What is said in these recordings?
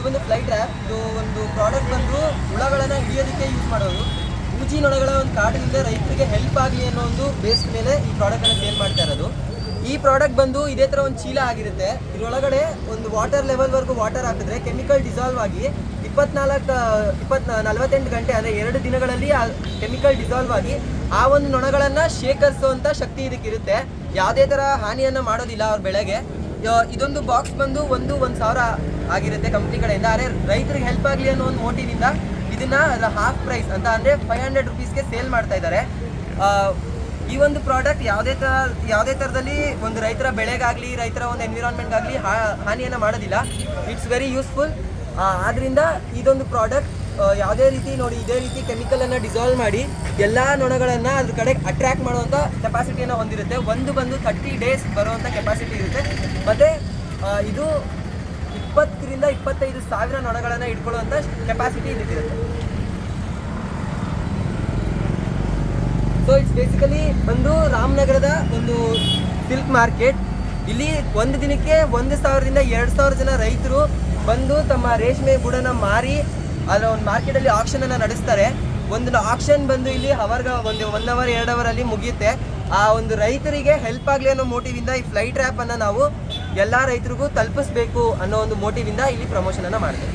ಇದು ಒಂದು flight trap ಇದು ಒಂದು ಪ್ರಾಡಕ್ಟ್ ಬಂದು ಹುಳಗಳನ್ನು ಹಿಡಿಯೋದಕ್ಕೆ ಯೂಸ್ ಮಾಡೋದು. ಉಜಿ ನೊಣಗಳ ಒಂದು ಕಾಟದಿಂದ ರೈತರಿಗೆ ಹೆಲ್ಪ್ ಆಗಲಿ ಅನ್ನೋ ಒಂದು ಬೇಸ್ ಮೇಲೆ ಈ ಪ್ರಾಡಕ್ಟನ್ನು ಸೇಲ್ ಮಾಡ್ತಾ ಇರೋದು. ಈ ಪ್ರಾಡಕ್ಟ್ ಬಂದು ಇದೇ ಥರ ಒಂದು ಚೀಲ ಆಗಿರುತ್ತೆ. ಇದರೊಳಗಡೆ ಒಂದು ವಾಟರ್ ಲೆವೆಲ್ವರೆಗೂ ವಾಟರ್ ಹಾಕಿದ್ರೆ ಕೆಮಿಕಲ್ ಡಿಸಾಲ್ವ್ ಆಗಿ ಇಪ್ಪತ್ನಾಲ್ಕು ಇಪ್ಪತ್ ನಲವತ್ತೆಂಟು ಗಂಟೆ ಅಂದರೆ ಎರಡು ದಿನಗಳಲ್ಲಿ ಆ ಕೆಮಿಕಲ್ ಡಿಸಾಲ್ವ್ ಆಗಿ ಆ ಒಂದು ನೊಣಗಳನ್ನು ಶೇಖರಿಸುವಂಥ ಶಕ್ತಿ ಇದಕ್ಕಿರುತ್ತೆ ಯಾವುದೇ ಥರ ಹಾನಿಯನ್ನು ಮಾಡೋದಿಲ್ಲ ಅವ್ರ ಬೆಳೆಗೆ. ಇದೊಂದು ಬಾಕ್ಸ್ ಬಂದು ಒಂದು ಒಂದು ಸಾವಿರ ಆಗಿರುತ್ತೆ ಕಂಪ್ನಿ ಕಡೆಯಿಂದ. ಆದರೆ ರೈತರಿಗೆ ಹೆಲ್ಪ್ ಆಗಲಿ ಅನ್ನೋ ಒಂದು ಮೋಟಿವಿಂದ ಇದನ್ನ ಹಾಫ್ ಪ್ರೈಸ್ ಅಂತ ಅಂದರೆ ಫೈವ್ ಹಂಡ್ರೆಡ್ ರುಪೀಸ್ಗೆ ಸೇಲ್ ಮಾಡ್ತಾ ಇದ್ದಾರೆ ಈ ಒಂದು ಪ್ರಾಡಕ್ಟ್ ಯಾವುದೇ ಥರ ಯಾವುದೇ ಥರದಲ್ಲಿ ಒಂದು ರೈತರ ಬೆಳೆಗಾಗಲಿ, ರೈತರ ಒಂದು ಎನ್ವಿರಾನ್ಮೆಂಟ್ಗಾಗಲಿ ಹಾನಿಯನ್ನು ಮಾಡೋದಿಲ್ಲ. ಇಟ್ಸ್ ವೆರಿ ಯೂಸ್ಫುಲ್ ಆದ್ದರಿಂದ ಇದೊಂದು ಪ್ರಾಡಕ್ಟ್ ಯಾವುದೇ ರೀತಿ ನೋಡಿ, ಇದೇ ರೀತಿ ಕೆಮಿಕಲನ್ನು ಡಿಸಾಲ್ವ್ ಮಾಡಿ ಎಲ್ಲ ನೊಣಗಳನ್ನು ಅದ್ರ ಕಡೆ ಅಟ್ರ್ಯಾಕ್ಟ್ ಮಾಡುವಂಥ ಕೆಪಾಸಿಟಿಯನ್ನು ಹೊಂದಿರುತ್ತೆ. ಒಂದು ಬಂದು ತರ್ಟಿ ಡೇಸ್ ಬರುವಂಥ ಕೆಪಾಸಿಟಿ ಇರುತ್ತೆ. ಮತ್ತು ಇದು ಇಪ್ಪತ್ತರಿಂದ ಇಪ್ಪತ್ತೈದು ಸಾವಿರ ನೊಣಗಳನ್ನು ಇಟ್ಕೊಳ್ಳುವಂಥ ಕೆಪಾಸಿಟಿ ಇಲ್ಲಿರುತ್ತೆ ಸೊ ಇಟ್ಸ್ ಬೇಸಿಕಲಿ ಒಂದು ರಾಮನಗರದ ಒಂದು ಸಿಲ್ಕ್ ಮಾರ್ಕೆಟ್ ಇಲ್ಲಿ ಒಂದು ದಿನಕ್ಕೆ ಒಂದು ಸಾವಿರದಿಂದ ಎರಡು ಸಾವಿರ ಜನ ರೈತರು ಬಂದು ತಮ್ಮ ರೇಷ್ಮೆ ಗೂಡನ್ನ ಮಾರಿ ಅದರ ಒಂದು ಮಾರ್ಕೆಟಲ್ಲಿ ಆಕ್ಷನನ್ನು ನಡೆಸ್ತಾರೆ. ಒಂದು ಆಕ್ಷನ್ ಬಂದು ಇಲ್ಲಿ ಅವರ್ಗ ಒಂದು ಒನ್ ಅವರ್ ಎರಡು ಅವರಲ್ಲಿ ಮುಗಿಯುತ್ತೆ. ಆ ಒಂದು ರೈತರಿಗೆ ಹೆಲ್ಪ್ ಆಗಲಿ ಅನ್ನೋ ಮೋಟಿವಿಂದ ಈ ಫ್ಲೈಟ್ ಆ್ಯಪನ್ನು ನಾವು ಎಲ್ಲ ರೈತರಿಗೂ ತಲುಪಿಸ್ಬೇಕು ಅನ್ನೋ ಒಂದು ಮೋಟಿವಿಂದ ಇಲ್ಲಿ ಪ್ರಮೋಷನನ್ನು ಮಾಡ್ತೇವೆ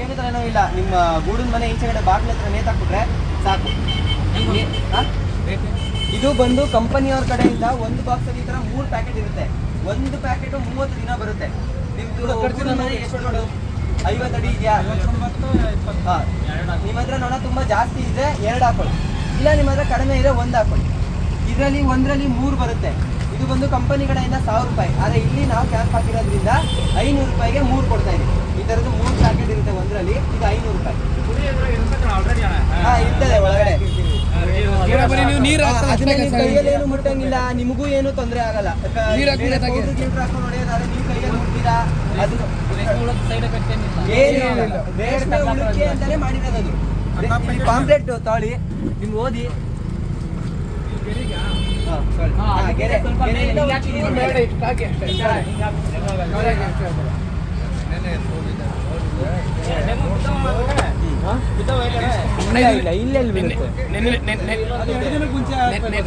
ಏನು ಏನೂ ಇಲ್ಲ ನಿಮ್ಮ ಗೂಡಿನ ಮನೆ ಈಚೆಗಡೆ ಬಾಗಿಲ ಹತ್ರ ನೇತಾಕ್ಬಿಟ್ರೆ ಸಾಕು? ಇದು ಬಂದು ಕಂಪನಿಯವ್ರ ಕಡೆಯಿಂದ ಒಂದು ಬಾಕ್ಸ್ ಅಲ್ಲಿ ಈ ತರ ಮೂರು ಪ್ಯಾಕೆಟ್ ಇರುತ್ತೆ. ಒಂದು ಪ್ಯಾಕೆಟ್ ಮೂವತ್ತು ದಿನ ಬರುತ್ತೆ. ನಿಮ್ದು ಮನೆ ಎಷ್ಟು? ಐವತ್ತು ಅಡಿ ಇದೆಯಾ? ಹಾ. ನಿಮ್ಮ ಹತ್ರ ನೋಡ ತುಂಬಾ ಜಾಸ್ತಿ ಇದ್ರೆ ಎರಡು ಹಾಕೊಳ್ಳಿ. ಇಲ್ಲ ನಿಮ್ಮ ಹತ್ರ ಕಡಿಮೆ ಇದ್ರೆ ಒಂದು ಹಾಕೊಳ್ಳಿ. ಇದರಲ್ಲಿ ಒಂದರಲ್ಲಿ ಮೂರು ಬರುತ್ತೆ. ಇದು ಬಂದು ಕಂಪನಿ ಕಡೆಯಿಂದ ಸಾವಿರ ರೂಪಾಯಿ. ಆದರೆ ಇಲ್ಲಿ ನಾವು ಕ್ಯಾಂಪ್ ಹಾಕಿರೋದ್ರಿಂದ ಐನೂರು ರೂಪಾಯಿಗೆ ಮೂರು ಕೊಡ್ತಾ ಇದೆ ಈ ಥರದ್ದು ಮೂರು ಪ್ಯಾಕೆಟ್ ಇರುತ್ತೆ ಒಂದರಲ್ಲಿ. ಇದು ಐನೂರು ರೂಪಾಯಿ. ಹಾ ಇರ್ತದೆ ಒಳಗಡೆ. ಏನು ಮುಟ್ಟಂಗಿಲ್ಲ. ನಿಮಗೂ ಏನು ತೊಂದರೆ ಆಗಲ್ಲ. ಅಂತಾನೆ ಮಾಡಿರೋದು ಪಾಂಪ್ಲೆಟ್ ತಾಳಿ ನಿಮ್ಗೆ ಓದಿ ಹಾ, sorry. ಹಾ, ಗೆರೆ. ಗೆರೆಯಿಂದ ಒಂಚೂರು ಬೇಡ ಇಷ್ಟು ಹಾಕಿ ಅಷ್ಟೇ ಇಲ್ಲ, ಇಲ್ಲ, ಇಲ್ಲೆಲ್ಲಿ ಬೀಳುತ್ತೆ?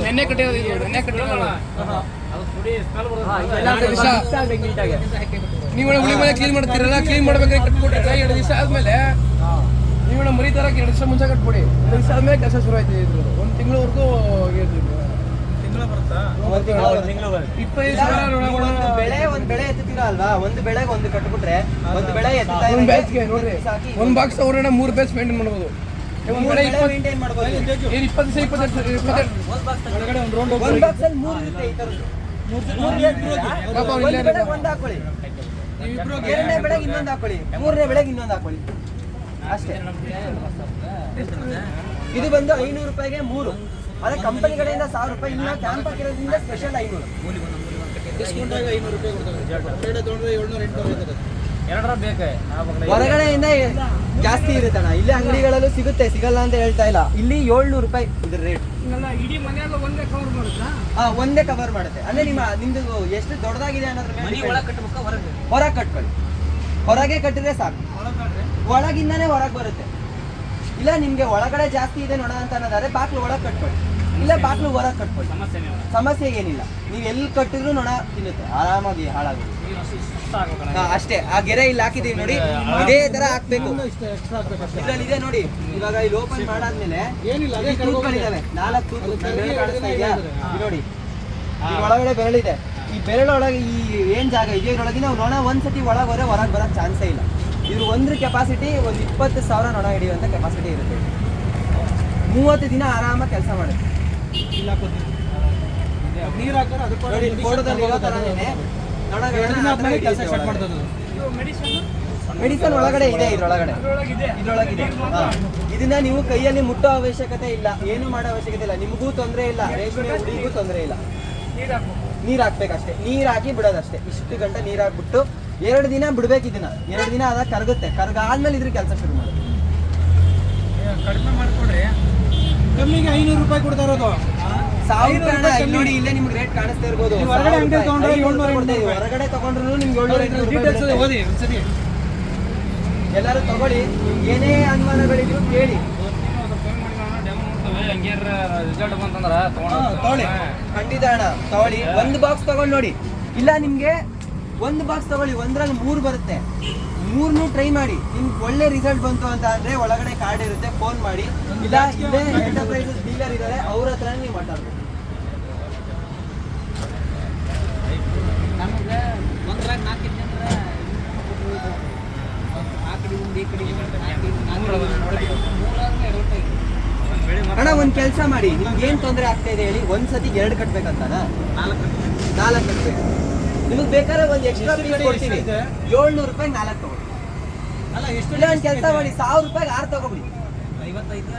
ನೆನ್ನೆ ಕಟ್ಟಿರೋದು ನೆನ್ನೆ ಕಟ್ಟಿರೋದು. ನೀವು ಉಳಿ ಮನೆ ಕ್ಲೀನ್ ಮಾಡ್ತೀರಲ್ಲ ಕ್ಲೀನ್ ಮಾಡ್ಬೇಕಾದ್ರೆ ಕಟ್ಕೊಟ್ರೆ ಎರಡು ದಿವಸ ಆದ್ಮೇಲೆ ನೀವು ಮರಿ ತರಕ್ಕೆ ಎರಡು ದಿವಸ ಮುಂಚೆ ಕಟ್ಬಿಡಿ ಎರಡು ದಿವಸ ಆದ್ಮೇಲೆ ಕೆಲಸ ಶುರು ಆಯ್ತು ಒಂದು ತಿಂಗಳವರೆಗೂ ಇಪ್ಪತ್ತೈದು ಸಾವಿರ ಬೆಳೆ ಒಂದ್ ಬೆಳೆ ಎತ್ತುತ್ತೀರಾ ಅಲ್ವಾ? ಒಂದು ಬೆಳೆಗೆ ಒಂದು ಕಟ್ಬಿಟ್ರೆ ಒಂದು ಬೆಳೆ ಒಂದು ಬ್ಯಾಚ್ಗೆ ನೋಡ್ರಿ. ಒಂದು ಬಾಕ್ಸ್ ಅವ್ರನ್ನ ಮೂರು ಬ್ಯಾಚ್ ಮೇಂಟೈನ್ ಮಾಡ್ಬೋದು. ಇಪ್ಪತ್ತು ಇಪ್ಪತ್ತೆರಡು ಇಪ್ಪತ್ತೆರಡು ಒಂದು ಬಾಕ್ಸ್ ಅಲ್ಲಿ ಮೂರು ಇರುತ್ತೆ ಈ ತರದ್ದು. ಒಂದು ಹಾಕೊಳ್ಳಿ. ಎರಡನೇ ಬೆಳೆಗೆ ಇನ್ನೊಂದು ಹಾಕೊಳ್ಳಿ. ಮೂರನೇ ಬೆಳೆಗೆ ಇನ್ನೊಂದು ಹಾಕೊಳ್ಳಿ. ಅಷ್ಟೇ. ಇದು ಬಂದು ಐನೂರು ರೂಪಾಯಿಗೆ ಮೂರು. ಅದೇ ಕಂಪನಿ ಕಡೆಯಿಂದ ಸಾವಿರ ರೂಪಾಯಿ ಇನ್ನ ಕ್ಯಾಂಪ್ ಹಾಕಿರೋದ್ರಿಂದ ಸ್ಪೆಷಲ್ ಐನೂರು. ಹೊರಗಡೆಯಿಂದ ಜಾಸ್ತಿ ಇರುತ್ತಣ್ಣ ಇಲ್ಲಿ ಅಂಗಡಿಗಳಲ್ಲೂ ಸಿಗುತ್ತೆ ಸಿಗಲ್ಲ ಅಂತ ಹೇಳ್ತಾ ಇಲ್ಲ. ಇಲ್ಲಿ ಏಳ್ನೂರು ರೂಪಾಯಿ ಇದ್ರ ರೇಟ್ ಇಡೀ ಮನೆಯಲ್ಲ ಒಂದೇ ಕವರ್ ಮಾಡುತ್ತಾ? ಹಾ ಒಂದೇ ಕವರ್ ಮಾಡುತ್ತೆ. ಅಂದ್ರೆ ನಿಮ್ಮ ನಿಮ್ದು ಎಷ್ಟು ದೊಡ್ಡದಾಗಿದೆ ಅನ್ನೋದ್ರ ಮೇಲೆ ಹೊರಗೆ? ಕಟ್ಕೊಳ್ಳಿ. ಹೊರಗೆ ಕಟ್ಟಿದ್ರೆ ಸಾಕು. ಒಳಗಿಂದಾನೇ ಹೊರಗೆ ಬರುತ್ತೆ. ಇಲ್ಲ ನಿಮ್ಗೆ ಒಳಗಡೆ ಜಾಸ್ತಿ ಇದೆ ನೋಡ ಅಂತ ಅನ್ನೋದಾದ್ರೆ ಬಾಕ್ಲು ಒಳಗೆ ಕಟ್ಕೊಳ್ಳಿ. ಇಲ್ಲ ಬಾಕ್ಲು ಹೊರಗೆ ಕಟ್ಕೊಳ್ಳಿ. ಸಮಸ್ಯೆ ಏನಿಲ್ಲ. ನೀವು ಎಲ್ಲಿ ಕಟ್ಟಿದ್ರು ನೊಣ ತಿನ್ನುತ್ತೆ. ಆರಾಮಾಗಿ ಹಾಳಾಗುತ್ತೆ ಅಷ್ಟೇ. ಆ ಗೆರೆ ಇಲ್ಲಿ ಹಾಕಿದೀವಿ ನೋಡಿ. ಇದೇ ತರ ಹಾಕ್ಬೇಕು. ಇದ್ರಲ್ಲಿ ಇದೆ ನೋಡಿ. ಇವಾಗ ಇಲ್ಲಿ ಓಪನ್ ಮಾಡಾದ್ಮೇಲೆ ತೂತ್ಗಳಿದಾವೆ ನಾಲ್ಕು ನೋಡಿ. ಈ ಒಳಗಡೆ ಬೆರಳಿದೆ. ಈ ಬೆರಳೊಳಗೆ ಈ ಏನ್ ಜಾಗ? ಇದೆ ನಾವು ನೊಣ ಒಂದ್ಸತಿ ಒಳಗೆ ಹೋದ್ರೆ ಹೊರಗೆ ಬರೋಕ್ ಚಾನ್ಸೇ ಇಲ್ಲ. ಇದ್ರ ಒಂದು ಕೆಪಾಸಿಟಿ ಒಂದು ಇಪ್ಪತ್ತು ಸಾವಿರ ನೊಣ ಹಿಡಿಯುವಂಥ ಕೆಪಾಸಿಟಿ ಇರುತ್ತೆ. ಮೂವತ್ತು ದಿನ ಆರಾಮಾಗಿ ಕೆಲಸ ಮಾಡುತ್ತೆ. ನೋಡಿ ಇಲ್ಲಿ ಫೋಟೋದಲ್ಲಿ ಇರೋ ಥರನೇ ನೊಣಗಳನ್ನ ಕೆಲಸ ಸ್ಟಾರ್ಟ್ ಮಾಡ್ತದೆ ಮೆಡಿಸನ್ ಒಳಗಡೆ ಇದೆ ಇದ್ರೊಳಗಡೆ. ಇದ್ರೊಳಗಿದೆ. ಇದನ್ನ ನೀವು ಕೈಯಲ್ಲಿ ಮುಟ್ಟೋ ಅವಶ್ಯಕತೆ ಇಲ್ಲ. ಏನು ಮಾಡೋ ಅವಶ್ಯಕತೆ ಇಲ್ಲ. ನಿಮಗೂ ತೊಂದರೆ ಇಲ್ಲ. ರೇಷ್ಮೆ ಹುಡಿಗೂ ತೊಂದರೆ ಇಲ್ಲ. ನೀರ್ ಹಾಕ್ಬೇಕಷ್ಟೇ. ನೀರ್ ಹಾಕಿ ಬಿಡೋದಷ್ಟೇ. ಇಷ್ಟು ಗಂಟೆ ನೀರ್ ಹಾಕ್ಬಿಟ್ಟು ಎರಡು ದಿನ ಬಿಡ್ಬೇಕು ಇದನ್ನ ಎರಡು ದಿನ ಅದಾಗ ಕರಗುತ್ತೆ ಕರ್ಗಾದ್ಮೇಲೆ ಇದ್ರ ಕೆಲಸ ಶುರು ಮಾಡಿ ಕಡಿಮೆ ಮಾಡ್ಕೊಡ್ರಿ ಕಮ್ಮಿಗೆ ಐನೂರು ರೂಪಾಯಿ ಕೊಡ್ತಾ ಇರೋದು ಸಾವಿರ ನೋಡಿ ಇಲ್ಲೇ ನಿಮ್ಗೆ ರೇಟ್ ಕಾಣಿಸ್ತಾ ಇರ್ಬೋದು ಹೊರಗಡೆ ಅಂಗಡಿ ತಗೊಂಡ್ರೆ ಏಳ್ನೂರು ಕೊಡ್ತಾ. ಹೊರಗಡೆ ತಗೊಂಡ್ರು ನಿಮ್ಗೆ ಏಳ್ನೂರು ಡೀಟೇಲ್ಸ್. ಓದಿ ಒಂದ್ಸತಿ ಎಲ್ಲರೂ ತಗೊಳ್ಳಿ ಏನೇ ಅನುಮಾನಗಳಿದ್ರು ಕೇಳಿ ರಿಸಲ್ಟ್ ಬಂತಂದ್ರ ತಗೊಳ್ಳಿ ಖಂಡಿತ ಅಣ್ಣ ತಗೊಳ್ಳಿ ಒಂದು ಬಾಕ್ಸ್ ತಗೊಂಡ್ ನೋಡಿ ಇಲ್ಲ ನಿಮ್ಗೆ ಒಂದು ಬಾಕ್ಸ್ ತಗೊಳ್ಳಿ ಒಂದ್ರಲ್ಲಿ ಮೂರು ಬರುತ್ತೆ. ಮೂರ್ನು ಟ್ರೈ ಮಾಡಿ. ನಿಮ್ಗೆ ಒಳ್ಳೆ ರಿಸಲ್ಟ್ ಬಂತು ಅಂತ ಅಂದ್ರೆ ಒಳಗಡೆ ಕಾರ್ಡ್ ಇರುತ್ತೆ ಫೋನ್ ಮಾಡಿ. ಇಲ್ಲ ಇಲ್ಲೇ ಎಂಟರ್ಪ್ರೈಸಸ್ ಡೀಲರ್ ಇದ್ದಾರೆ ಅವ್ರ ಹತ್ರ ನೀವು ನಮಗೆ ಒಂದ್ರಾಗ ನಾಲ್ಕು ಇದ್ದಂದ್ರೆ ಆ ಕಡೆ ಒಂದು ಈ ಕಡೆ ಅಣ್ಣ ಒಂದ್ ಕೆಲಸ ಮಾಡಿ. ನಿಮ್ಗೆ ಏನ್ ತೊಂದರೆ ಆಗ್ತಾ ಇದೆ ಹೇಳಿ? ಒಂದ್ಸತಿ ಎರಡು ಕಟ್ಬೇಕಂತಾನ? ನಾಲ್ಕು ನಾಲ್ಕು ಕಟ್ಬೇಕು. ನಿಮಗೆ ಬೇಕಾದ್ರೆ ಒಂದು ಎಕ್ಸ್ಟ್ರಾ ಪೀಸ್ ಕಡೆ ಕೊಡ್ತೀವಿ? ಏಳ್ನೂರು ರೂಪಾಯಿ ನಾಲ್ಕು ತಗೊಳ್ಳಿ. ಅಲ್ಲ ಎಷ್ಟು ಕೆಲಸ ಮಾಡಿ ಸಾವಿರ ರೂಪಾಯಿಗೆ ಆರು ತಗೊಬಿಡಿ ಐವತ್ತೈದು?